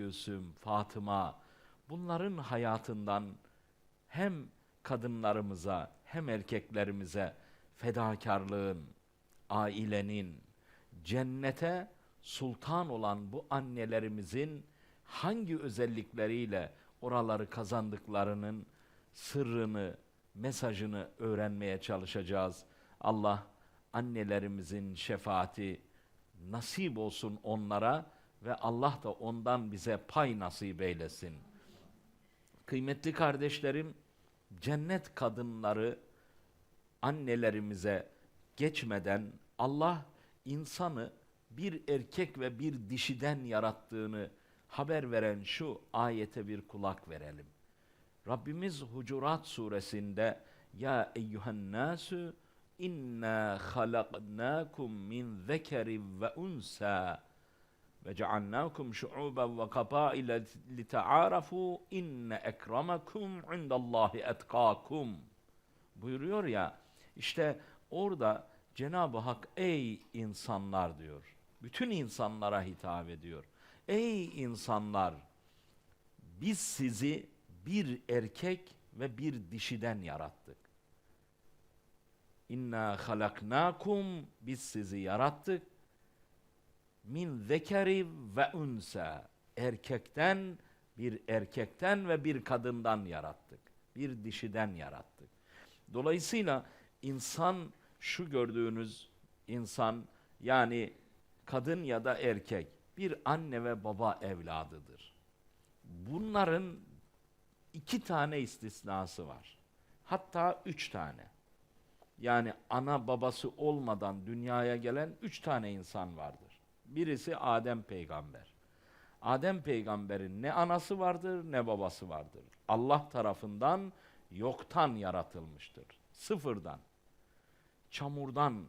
Gülsüm, Fatıma bunların hayatından hem kadınlarımıza hem erkeklerimize fedakarlığın, ailenin, cennete sultan olan bu annelerimizin hangi özellikleriyle oraları kazandıklarının sırrını, mesajını öğrenmeye çalışacağız. Allah annelerimizin şefaati nasip olsun onlara ve Allah da ondan bize pay nasip eylesin. Kıymetli kardeşlerim, cennet kadınları annelerimize geçmeden Allah insanı bir erkek ve bir dişiden yarattığını haber veren şu ayete bir kulak verelim. Rabbimiz Hucurat suresinde ya eyyuhen nasu inna halaknakum min zekerin ve unsa ve cealnakum şu'uben ve kabaile litaarafu inne ekramakum indallahi etkakum buyuruyor ya işte orada Cenab-ı Hak ey insanlar diyor. Bütün insanlara hitap ediyor. Ey insanlar biz sizi bir erkek ve bir dişiden yarattık. İnna halaknakum biz sizi yarattık. Min zekeri ve unsa erkekten bir erkekten ve bir kadından yarattık. Bir dişiden yarattık. Dolayısıyla insan şu gördüğünüz insan yani kadın ya da erkek bir anne ve baba evladıdır. Bunların iki tane istisnası var. Hatta üç tane. Yani ana babası olmadan dünyaya gelen üç tane insan vardır. Birisi Adem peygamber. Adem peygamberin ne anası vardır ne babası vardır. Allah tarafından yoktan yaratılmıştır. Sıfırdan. Çamurdan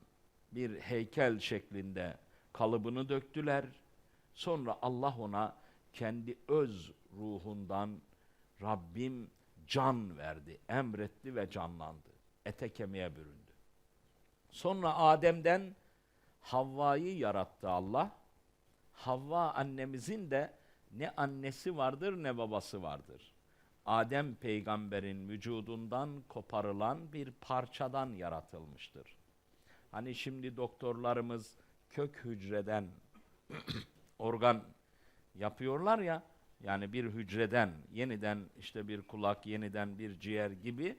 bir heykel şeklinde kalıbını döktüler. Sonra Allah ona kendi öz ruhundan Rabbim can verdi, emretti ve canlandı. Ete kemiğe büründü. Sonra Adem'den Havva'yı yarattı Allah. Havva annemizin de ne annesi vardır ne babası vardır. Adem peygamberin vücudundan koparılan bir parçadan yaratılmıştır. Hani şimdi doktorlarımız kök hücreden organ yapıyorlar ya, yani bir hücreden yeniden işte bir kulak, yeniden bir ciğer gibi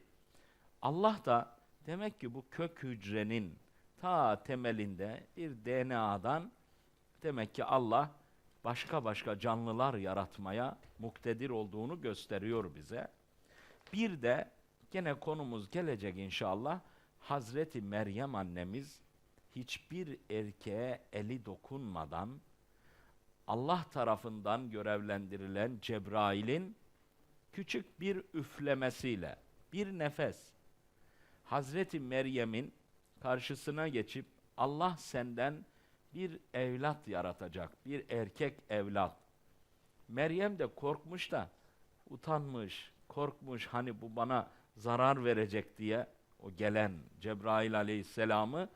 Allah da demek ki bu kök hücrenin ta temelinde bir DNA'dan demek ki Allah başka başka canlılar yaratmaya muktedir olduğunu gösteriyor bize. Bir de gene konumuz gelecek inşallah. Hazreti Meryem annemiz hiçbir erkeğe eli dokunmadan Allah tarafından görevlendirilen Cebrail'in küçük bir üflemesiyle, bir nefes, Hazreti Meryem'in karşısına geçip Allah senden bir evlat yaratacak, bir erkek evlat. Meryem de korkmuş da, utanmış, korkmuş hani bu bana zarar verecek diye o gelen Cebrail aleyhisselamı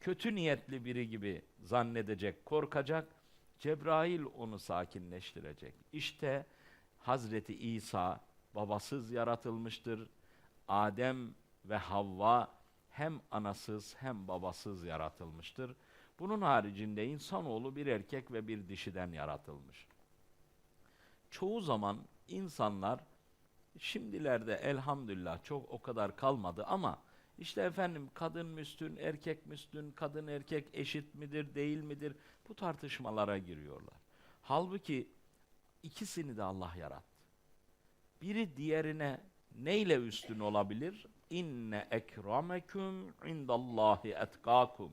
kötü niyetli biri gibi zannedecek, korkacak. Cebrail onu sakinleştirecek. İşte Hazreti İsa babasız yaratılmıştır. Adem ve Havva hem anasız hem babasız yaratılmıştır. Bunun haricinde insanoğlu bir erkek ve bir dişiden yaratılmış. Çoğu zaman insanlar şimdilerde elhamdülillah çok o kadar kalmadı ama işte efendim kadın müstün, erkek müstün, kadın erkek eşit midir, değil midir? Bu tartışmalara giriyorlar. Halbuki ikisini de Allah yarattı. Biri diğerine neyle üstün olabilir? İnne ekramekum indallahi etkakum.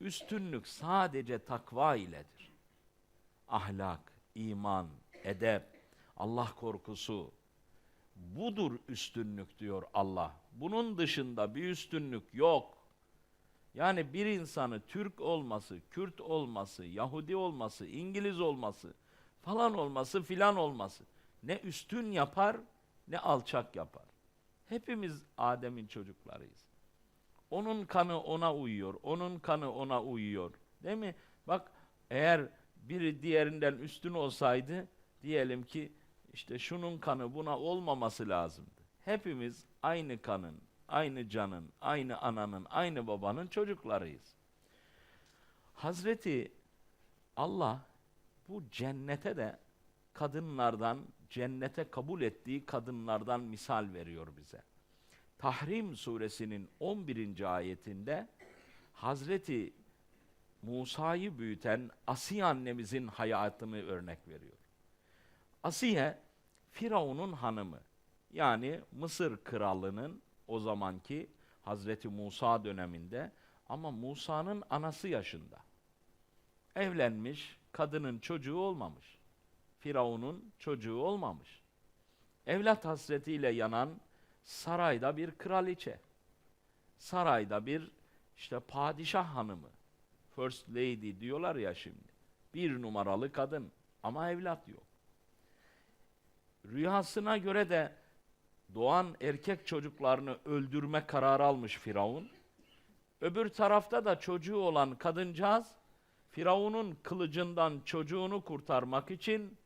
Üstünlük sadece takva iledir. Ahlak, iman, edep, Allah korkusu, budur üstünlük diyor Allah. Bunun dışında bir üstünlük yok. Yani bir insanı Türk olması, Kürt olması, Yahudi olması, İngiliz olması, falan olması, filan olması ne üstün yapar ne alçak yapar. Hepimiz Adem'in çocuklarıyız. Onun kanı ona uyuyor, onun kanı ona uyuyor. Değil mi? Bak eğer biri diğerinden üstün olsaydı diyelim ki işte şunun kanı buna olmaması lazımdı. Hepimiz aynı kanın, aynı canın, aynı ananın, aynı babanın çocuklarıyız. Hazreti Allah bu cennete de kadınlardan, cennete kabul ettiği kadınlardan misal veriyor bize. Tahrim suresinin 11. ayetinde Hazreti Musa'yı büyüten Asiye annemizin hayatını örnek veriyor. Asiye, Firavun'un hanımı. Yani Mısır kralının o zamanki Hazreti Musa döneminde ama Musa'nın anası yaşında. Evlenmiş, kadının çocuğu olmamış. Firavun'un çocuğu olmamış. Evlat hasretiyle yanan sarayda bir kraliçe. Sarayda bir işte padişah hanımı. First lady diyorlar ya şimdi. Bir numaralı kadın ama evlat yok. Rüyasına göre de doğan erkek çocuklarını öldürme kararı almış Firavun. Öbür tarafta da çocuğu olan kadıncağız Firavun'un kılıcından çocuğunu kurtarmak için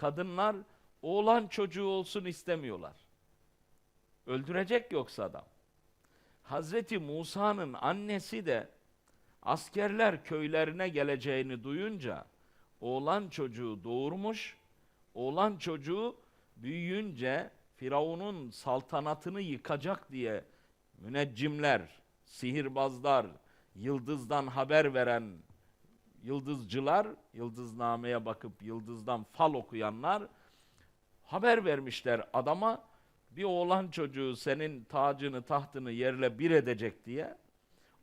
kadınlar oğlan çocuğu olsun istemiyorlar. Öldürecek yoksa adam. Hazreti Musa'nın annesi de askerler köylerine geleceğini duyunca oğlan çocuğu doğurmuş. Oğlan çocuğu büyüyünce Firavun'un saltanatını yıkacak diye müneccimler, sihirbazlar, yıldızdan haber veren yıldızcılar, yıldıznameye bakıp yıldızdan fal okuyanlar haber vermişler adama bir oğlan çocuğu senin tacını tahtını yerle bir edecek diye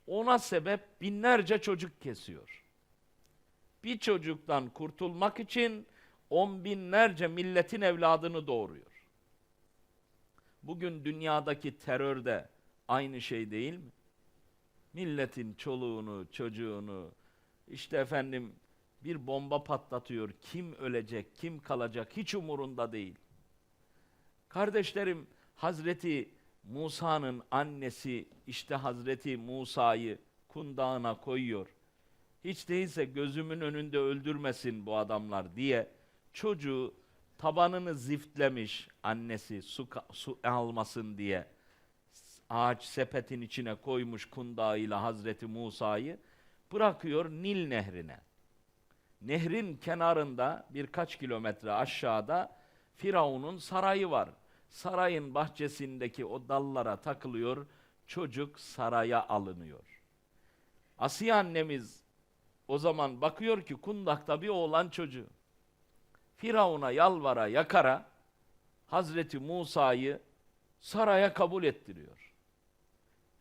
ona sebep binlerce çocuk kesiyor. Bir çocuktan kurtulmak için on binlerce milletin evladını doğuruyor. Bugün dünyadaki terör de aynı şey değil mi? Milletin çoluğunu, çocuğunu, işte efendim bir bomba patlatıyor. Kim ölecek, kim kalacak hiç umurunda değil. Kardeşlerim, Hazreti Musa'nın annesi işte Hazreti Musa'yı kundağına koyuyor. Hiç değilse gözümün önünde öldürmesin bu adamlar diye çocuğu tabanını ziftlemiş annesi su, su almasın diye ağaç sepetin içine koymuş kundağıyla Hazreti Musa'yı bırakıyor Nil nehrine. Nehrin kenarında birkaç kilometre aşağıda Firavun'un sarayı var. Sarayın bahçesindeki o dallara takılıyor, çocuk saraya alınıyor. Asiye annemiz o zaman bakıyor ki kundakta bir oğlan çocuğu. Firavun'a yalvara yakara Hazreti Musa'yı saraya kabul ettiriyor.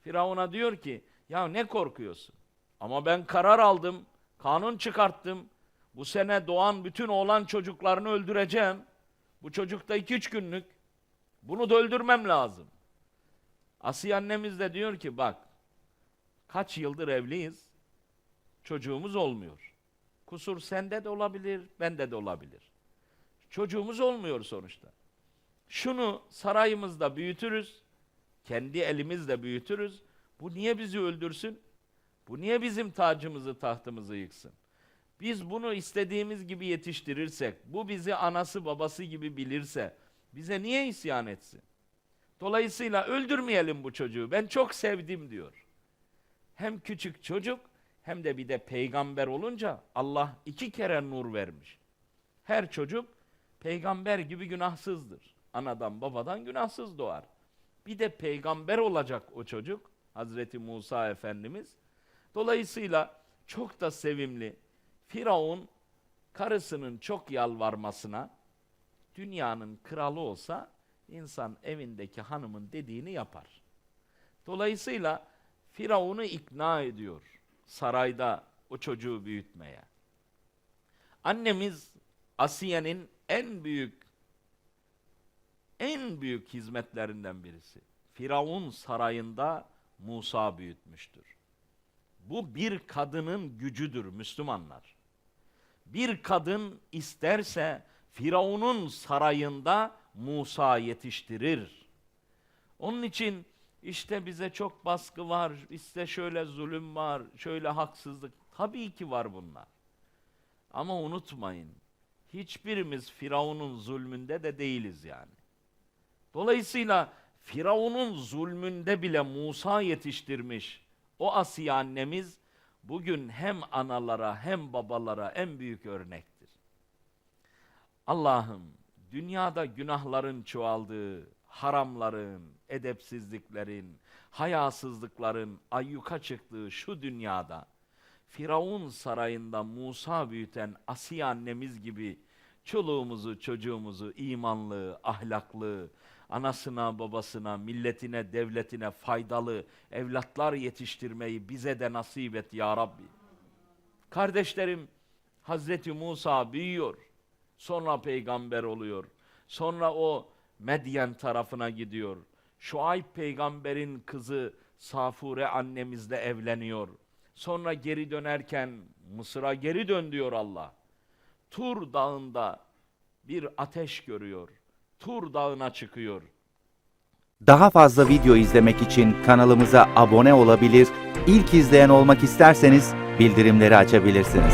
Firavun'a diyor ki ya ne korkuyorsun? Ama ben karar aldım, kanun çıkarttım. Bu sene doğan bütün oğlan çocuklarını öldüreceğim. Bu çocuk da iki üç günlük. Bunu da öldürmem lazım. Asiye annemiz de diyor ki bak kaç yıldır evliyiz. Çocuğumuz olmuyor. Kusur sende de olabilir, bende de olabilir. Çocuğumuz olmuyor sonuçta. Şunu sarayımızda büyütürüz. Kendi elimizle büyütürüz. Bu niye bizi öldürsün? Bu niye bizim tacımızı, tahtımızı yıksın? Biz bunu istediğimiz gibi yetiştirirsek, bu bizi anası babası gibi bilirse, bize niye isyan etsin? Dolayısıyla öldürmeyelim bu çocuğu. Ben çok sevdim diyor. Hem küçük çocuk hem de bir de peygamber olunca Allah iki kere nur vermiş. Her çocuk peygamber gibi günahsızdır. Anadan babadan günahsız doğar. Bir de peygamber olacak o çocuk. Hazreti Musa Efendimiz. Dolayısıyla çok da sevimli. Firavun karısının çok yalvarmasına dünyanın kralı olsa insan evindeki hanımın dediğini yapar. Dolayısıyla Firavun'u ikna ediyor sarayda o çocuğu büyütmeye. Annemiz Asiye'nin en büyük en büyük hizmetlerinden birisi. Firavun sarayında Musa büyütmüştür. Bu bir kadının gücüdür Müslümanlar. Bir kadın isterse Firavun'un sarayında Musa yetiştirir. Onun için işte bize çok baskı var, işte şöyle zulüm var, şöyle haksızlık. Tabii ki var bunlar. Ama unutmayın, hiçbirimiz Firavun'un zulmünde de değiliz yani. Dolayısıyla Firavun'un zulmünde bile Musa yetiştirmiş o Asiye annemiz bugün hem analara hem babalara en büyük örnektir. Allah'ım dünyada günahların çoğaldığı, haramların, edepsizliklerin, hayasızlıkların ayyuka çıktığı şu dünyada Firavun sarayında Musa büyüten Asiye annemiz gibi çoluğumuzu, çocuğumuzu imanlı, ahlaklı, anasına, babasına, milletine, devletine faydalı evlatlar yetiştirmeyi bize de nasip et ya Rabbi. Kardeşlerim, Hazreti Musa büyüyor. Sonra peygamber oluyor. Sonra o Medyen tarafına gidiyor. Şuayb peygamberin kızı Safure annemizle evleniyor. Sonra geri dönerken Mısır'a geri dön diyor Allah. Tur dağında bir ateş görüyor. Tur dağına çıkıyor. Daha fazla video izlemek için kanalımıza abone olabilir, ilk izleyen olmak isterseniz bildirimleri açabilirsiniz.